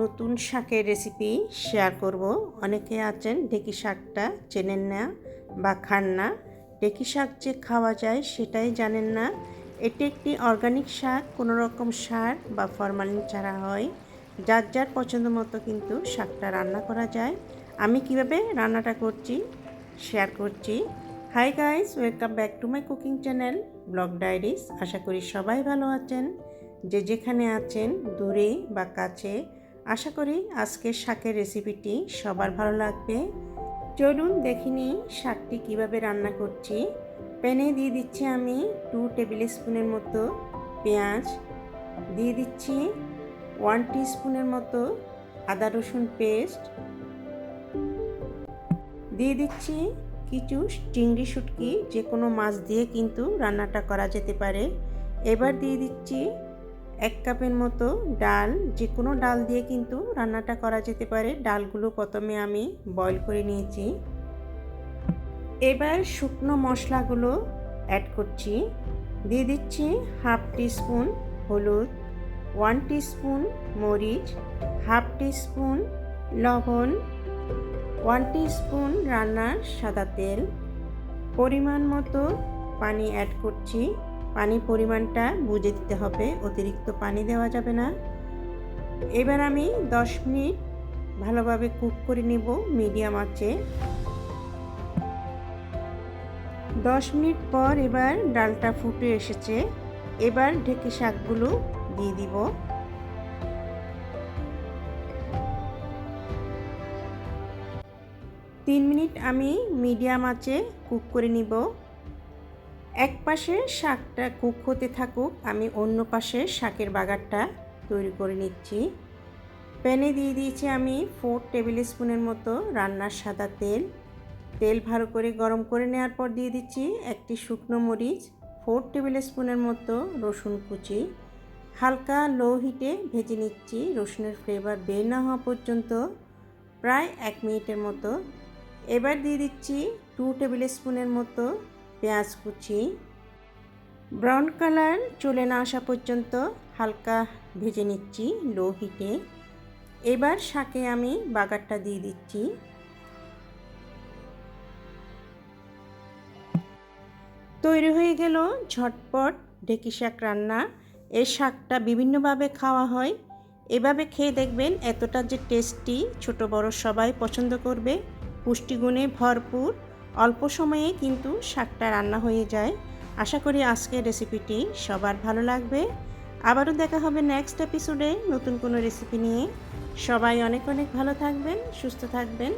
নতুন শাকের recipe share করব। অনেকে আছেন, ঢেকি শাকটা চেনেন না বা খান না। ঢেকি শাক যে খাওয়া যায় সেটাই জানেন না। এটি একটি অর্গানিক শাক, কোনো রকম সার বা ফরমালিন ছাড়া হয়। যার যার পছন্দ মতো কিন্তু শাকটা রান্না করা যায়। আমি কীভাবে রান্নাটা করছি শেয়ার করছি। Hi guys welcome back to my cooking channel blog diaries আশা করি সবাই ভালো আছেন। যে যেখানে আছেন, দূরে বা কাছে, আশা করি আজকের শাকের রেসিপিটি সবার ভালো লাগবে। চলুন দেখিনি শাকটি কীভাবে রান্না করছি। প্যানে দিয়ে দিচ্ছি আমি টু টেবিল স্পুনের মতো পেঁয়াজ। দিয়ে দিচ্ছি ওয়ান স্পুনের মতো আদা রসুন পেস্ট দিয়ে দিচ্ছি কিছু চিংড়ি শুটকি যে কোনো মাছ দিয়ে কিন্তু রান্নাটা করা যেতে পারে। এবার দিয়ে দিচ্ছি এক কাপের মতো ডাল যে কোনো ডাল দিয়ে কিন্তু রান্নাটা করা যেতে পারে। ডালগুলো প্রথমে আমি বয়ল করে নিয়েছি। এবার শুকনো মশলাগুলো অ্যাড করছি। দিয়ে দিচ্ছি হাফ স্পুন হলুদ, ওয়ান স্পুন মরিচ, হাফ স্পুন লবণ, ওয়ান স্পুন রান্নার সাদা তেল। পরিমাণ মতো পানি অ্যাড করছি। পানি পরিমাণটা বুঝে দিতে হবে, অতিরিক্ত পানি দেওয়া যাবে না। এবার আমি দশ মিনিট ভালোভাবে কুক করে নেব মিডিয়াম আঁচে। দশ মিনিট পর এবার ডালটা ফুটে এসেছে, এবার ঢেকে শাকগুলো দিয়ে দিব। তিন মিনিট আমি মিডিয়াম আঁচে কুক করে নিব। এক পাশে শাকটা কুক হতে থাকুক, আমি অন্য পাশে শাকের বাগারটা তৈরি করে নিচ্ছি। প্যানে দিয়ে দিয়েছি আমি ফোর টেবিল স্পুনের মতো রান্নার সাদা তেল। তেল ভালো করে গরম করে নেওয়ার পর দিয়ে দিচ্ছি একটি শুকনো মরিচ ফোর টেবিল স্পুনের মতো রসুন কুচি। হালকা লো হিটে ভেজে নিচ্ছি, রসুনের ফ্লেভার বের না হওয়া পর্যন্ত প্রায় এক মিনিটের মতো। এবার দিয়ে দিচ্ছি টু টেবিল স্পুনের মতো পেঁয়াজ কুচি। ব্রাউন কালার চলে না আসা পর্যন্ত হালকা ভেজে নিচ্ছি লো হিটে এবার শাকে আমি বাগারটা দিয়ে দিচ্ছি। তৈরি হয়ে গেল ঝটপট ঢেকি শাক রান্না। এই শাকটা বিভিন্নভাবে খাওয়া হয়। এভাবে খেয়ে দেখবেন এতটা যে টেস্টি ছোট বড় সবাই পছন্দ করবে। পুষ্টিগুণে ভরপুর। অল্প সময়ে কিন্তু শাকটা রান্না হয়ে যায়। আশা করি আজকের রেসিপিটি সবার ভালো লাগবে। আবারও দেখা হবে নেক্সট এপিসোডে নতুন কোনো রেসিপি নিয়ে। সবাই অনেক অনেক ভালো থাকবেন, সুস্থ থাকবেন।